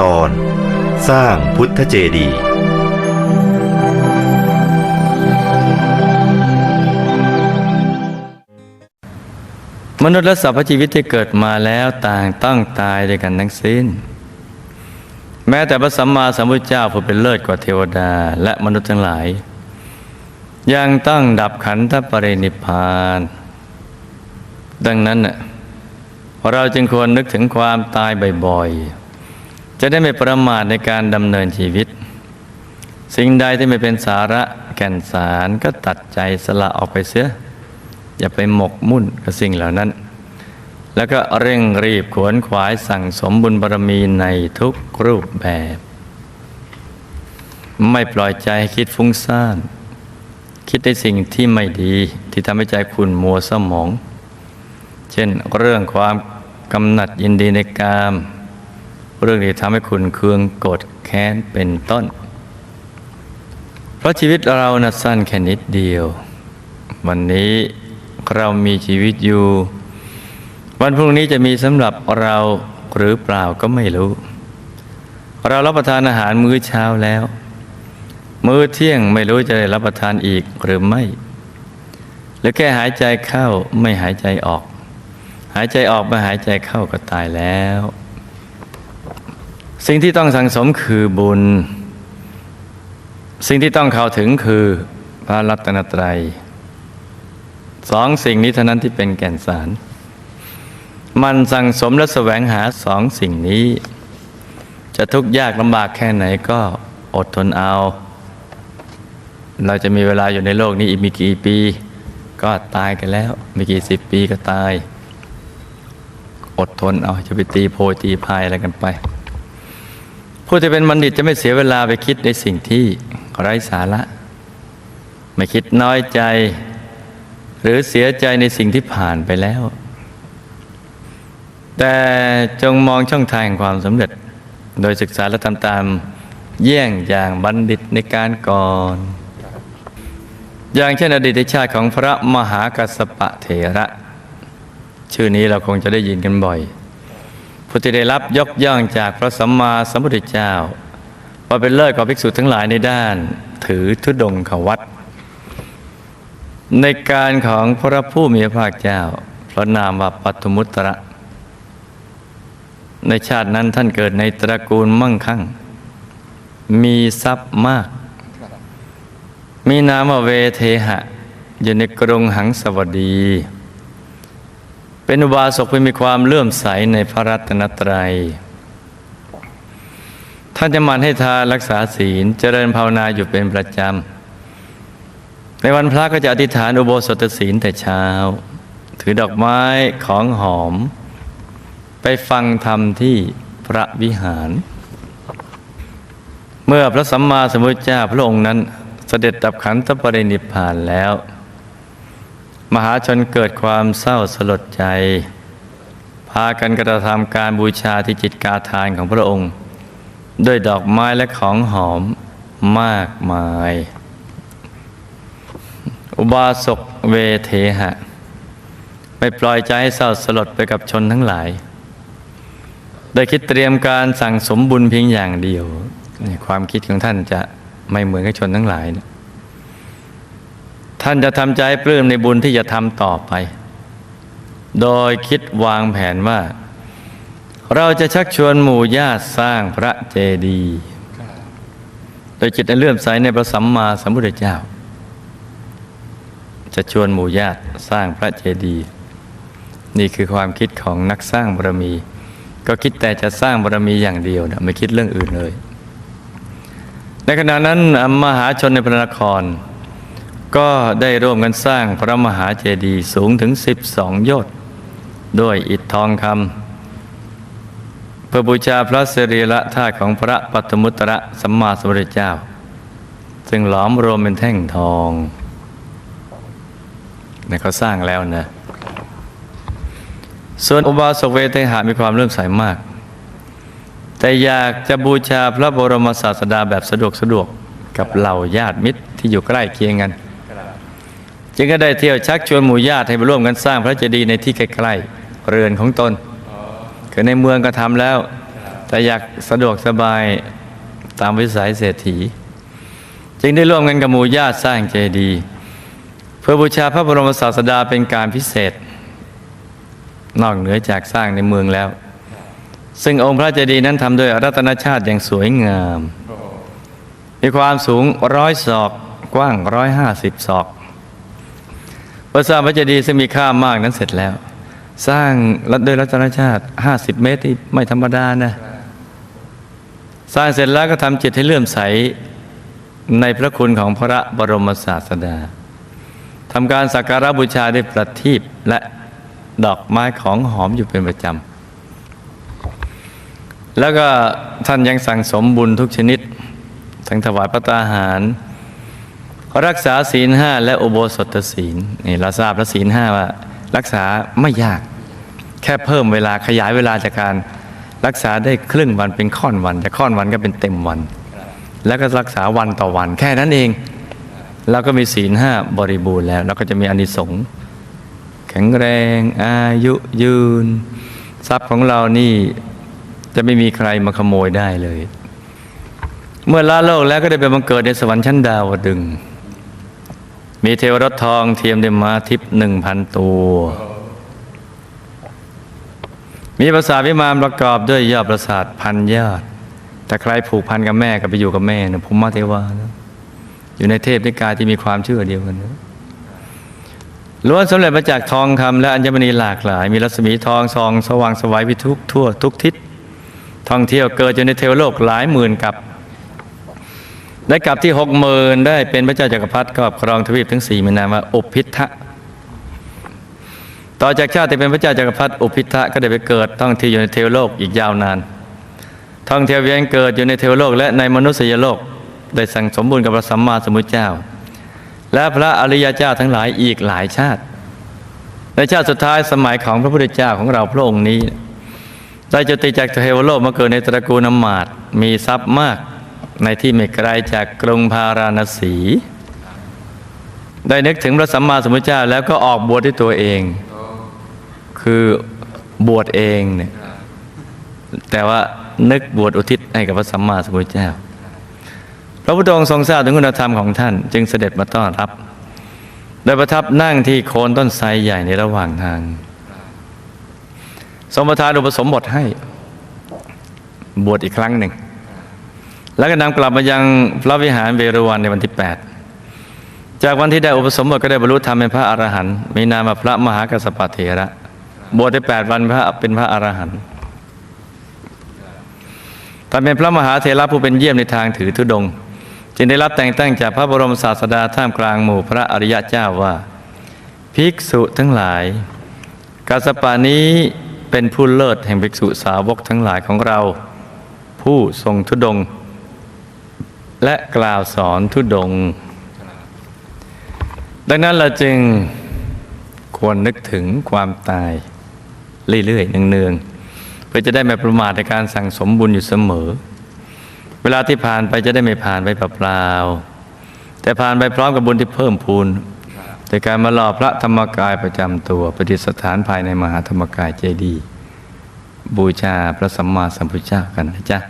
ตอน สร้างพุทธเจดีย์มนุษย์และสรรพชีวิตที่เกิดมาแล้วต่างต้องตายด้วยกันทั้งสิ้น แม้แต่พระสัมมาสัมพุทธเจ้าผู้เป็นเลิศกว่าเทวดาและมนุษย์ทั้งหลาย ยังต้องดับขันธปรินิพาน ดังนั้นเราจึงควรนึกถึงความตายบ่อยๆ จะได้ไม่ประมาทในการดำเนินชีวิต สิ่งใดที่ไม่เป็นสาระแก่นสารก็ตัดใจสละออกไปเสีย อย่าไปหมกมุ่นกับสิ่งเหล่านั้น แล้วก็เร่งรีบขวนขวายสั่งสมบุญบารมีในทุกรูปแบบ ไม่ปล่อยใจให้คิดฟุ้งซ่านคิดในสิ่งที่ไม่ดีที่ทำให้ใจคุณมัวสมอง เช่นเรื่องความกำหนัดยินดีในกาม เรื่องที่ทำให้คุณเคืองโกรธแค้นเป็นต้น เพราะชีวิตเรานะสั้นแค่นิดเดียว วันนี้เรามีชีวิตอยู่ วันพรุ่งนี้จะมีสำหรับเราหรือเปล่าก็ไม่รู้ เรารับประทานอาหารมื้อเช้าแล้ว มื้อเที่ยงไม่รู้จะได้รับประทานอีกหรือไม่ หรือแค่หายใจเข้าไม่หายใจออก หายใจออกไม่หายใจเข้าก็ตายแล้ว สิ่งที่ต้องสังสมคือบุญ สิ่งที่ต้องเข้าถึงคือพระรัตนตรัยสองสิ่งนี้เท่านั้นที่เป็นแก่นสาร มันสั่งสมและแสวงหาสองสิ่งนี้ จะทุกข์ยากลำบากแค่ไหนก็อดทนเอา เราจะมีเวลาอยู่ในโลกนี้อีกมีกี่ปี ก็ตายกันแล้ว มีกี่สิบปีก็ตาย อดทนเอาจะไปตีโพยตีพายอะไรกันไป ผู้ที่เป็นบัณฑิตจะไม่เสียเวลาไปคิดในสิ่งที่ไร้สาระ ไม่คิดน้อยใจ หรือเสียใจในสิ่งที่ผ่านไปแล้ว แต่จงมองช่องทางความสำเร็จ โดยศึกษาและทำตามเยี่ยงอย่างบัณฑิตในการก่อน อย่างเช่นอดีตชาติของพระมหากัสสปะเถระ ชื่อนี้เราคงจะได้ยินกันบ่อย ผู้ที่ได้รับยกย่องจากพระสัมมาสัมพุทธเจ้าว่าเป็นเลิศกว่าภิกษุทั้งหลายในด้าน ถือธุดงขวัตในการของพระผู้มีพระภาคเจ้า พระนามว่าปัทมุตระ ในชาตินั้นท่านเกิดในตระกูลมั่งคั่ง มีทรัพย์มาก มีนามว่าเวเทหะ อยู่ในกรุงหังสวัสดี เป็นอุบาสกผู้มีความเลื่อมใสในพระรัตนตรัย ท่านจะมันให้ทานรักษาศีลเจริญภาวนาอยู่เป็นประจำ ในวันพระก็จะอธิษฐานอุโบสถศีลแต่เช้า ถือดอกไม้ของหอม ไปฟังธรรมที่พระวิหาร เมื่อพระสัมมาสัมพุทธเจ้าพระองค์นั้นเสด็จดับขันธปรินิพพานแล้ว มหาชนเกิดความเศร้าสลดใจ พากันกระทำการบูชาที่จิตกาทานของพระองค์ ด้วยดอกไม้และของหอมมากมาย อุบาสกเวเทหะ ไม่ปล่อยใจให้เศร้าสลดไปกับชนทั้งหลายโดยคิดเตรียมการสั่งสมบุญเพียงอย่างเดียว ความคิดของท่านจะไม่เหมือนกับชนทั้งหลายนะ ท่านจะทำใจปลื้มในบุญที่จะทำต่อไป โดยคิดวางแผนว่า เราจะชักชวนหมู่ญาติสร้างพระเจดีย์โดยจิตอันเลื่อมใสในพระสัมมาสัมพุทธเจ้า จะชวนหมู่ญาติสร้างพระเจดีย์นี่คือความคิดของนักสร้างบารมี ก็คิดแต่จะสร้างบารมีอย่างเดียวนะไม่คิดเรื่องอื่นเลย ในขณะนั้นมหาชนในพระนคร ก็ได้ร่วมกันสร้างพระมหาเจดีย์สูงถึง 12 โยชน์ด้วยอิฐทองคำเพื่อบูชาพระสิริละธาตุของพระปัตมุตระสัมมาสัมพุทธเจ้า ซึ่งหลอมรวมเป็นแท่งทองนี่เขาสร้างแล้วนะ ส่วนอุบาสกเวเทหามีความเลื่มใสมาก แต่อยากจะบูชาพระบรมศาสดาแบบสะดวกสะดวกกับเหล่าญาติมิตรที่อยู่ใกล้เคียงกัน จึงก็ได้เที่ยวชักชวนหมู่ญาติให้มาร่วมกันสร้างพระเจดีย์ในที่ใกล้ๆเรือนของตนคือในเมืองก็ทำแล้ว แต่อยากสะดวกสบายตามวิสัยเศรษฐี จึงได้ร่วมกันกับหมู่ญาติสร้างเจดีย์เพื่อบูชาพระบรมศาสดาเป็นการพิเศษ นอกเหนือจากสร้างในเมืองแล้ว ซึ่งองค์พระเจดีย์นั้นทำด้วยรัตนชาติอย่างสวยงาม มีความสูงร้อยศอกกว้างร้อยห้าสิบศอก พอสร้างพระเจดีย์ซึ่งมีค่ามากนั้นเสร็จแล้ว สร้างโดยรัตนชาติ50เมตรที่ไม่ธรรมดานะสร้างเสร็จแล้วก็ทำจิตให้เลื่อมใสในพระคุณของพระบรมศาสดาทำการสักการะบูชาด้วยประทีปและดอกไม้ของหอมอยู่เป็นประจำ แล้วก็ท่านยังสั่งสมบุญทุกชนิด ทั้งถวายพระตาหาร รักษาศีลห้าและอุโบสถศีลนี่เราทราบแล้วศีลห้าว่า รักษาไม่ยาก แค่เพิ่มเวลาขยายเวลาจากการรักษาได้ครึ่งวันเป็นค่อนวันจากค่อนวันก็เป็นเต็มวัน แล้วก็รักษาวันต่อวัน แค่นั้นเองเราก็มีศีลห้าบริบูรณ์แล้ว เราก็จะมีอานิสงส์แข็งแรงอายุยืน ทรัพย์ของเรานี่จะไม่มีใครมาขโมยได้เลย เมื่อละโลกแล้วก็ได้ไปบังเกิดในสวรรค์ชั้นดาวดึง มีเทวรถทองเทียมเดมาทิพหนึ่งพันตัว มีปราสาทวิมานประกอบด้วยยอดปราสาทพันยอด แต่ใครผูกพันกับแม่ก็ไปอยู่กับแม่นะภูมิเทวานะอยู่ในเทพนิกายที่มีความเชื่อเดียวกันนะล้วนสำเร็จมาจากทองคำและอัญมณีหลากหลาย มีรัศมีทองซอง สว่างสวัยวิทุกทั่วทุกทิศท่องเที่ยวเกิดอยู่ในเทวโลกหลายหมื่นกับ ได้กลับที่หกหมื่นได้เป็นพระเจ้าจักรพรรดิครอบครองทวีปทั้งสี่มีนามว่าอุพิทะต่อจากชาติที่เป็นพระเจ้าจักรพรรดิอุพิทะก็ได้ไปเกิดท่องเที่ยวอยู่ในเทวโลกอีกยาวนาน ท่องเที่ยวเวียนเกิดอยู่ในเทวโลกและในมนุษยโลกได้สั่งสมบูรณ์กับพระสัมมาสัมพุทธเจ้า และพระอริยเจ้าทั้งหลายอีกหลายชาติ ในชาติสุดท้ายสมัยของพระพุทธเจ้าของเราพระองค์นี้ ได้จติจากเทวโลกมาเกิดในตระกูลอมาตมีทรัพย์มาก ในที่ไม่ไกลจากกรุงพาราณสี ได้นึกถึงพระสัมมาสัมพุทธเจ้า แล้วก็ออกบวชด้วยตัวเอง คือบวชเองเนี่ยแต่ว่านึกบวชอุทิศให้กับพระสัมมาสัมพุทธเจ้า พระพุทธองค์ทรงทราบถึงคุณธรรมของท่าน จึงเสด็จมาต้อนรับ โดยประทับนั่งที่โคนต้นไทรใหญ่ในระหว่างทางทรงประทานอุปสมบทให้ บวชอีกครั้งหนึ่ง แล้วก็นำกลับมายังพระวิหารเวรุวันในวันที่ 8 จากวันที่ได้อุปสมบทก็ได้บรรลุธรรมเป็นพระอรหันต์มีนามว่าพระมหากัสสปะเถระบวชได้8วันพระเป็นพระอรหันต์ท่านเป็นพระมหาเถระผู้เป็นเยี่ยมในทางถือธุดง จึงได้รับแต่งตั้งจากพระบรมศาสดาท่ามกลางหมู่พระอริยเจ้าว่า ภิกษุทั้งหลายกัสสปะนี้เป็นผู้เลิศแห่งภิกษุสาวกทั้งหลายของเรา ผู้ทรงทุดงค์ และกล่าวสอนทุดง ดังนั้นเราจึงควรนึกถึงความตาย เรื่อยๆเนืองๆเพื่อจะได้ไม่ประมาทในการสั่งสมบุญอยู่เสมอ เวลาที่ผ่านไปจะได้ไม่ผ่านไปเปล่าๆแต่ผ่านไปพร้อมกับบุญที่เพิ่มพูนในการมาหล่อพระธรรมกายประจำตัวประดิษฐานภายในมหาธรรมกายเจดีย์บูชาพระสัมมาสัมพุทธเจ้ากันนะจ๊ะ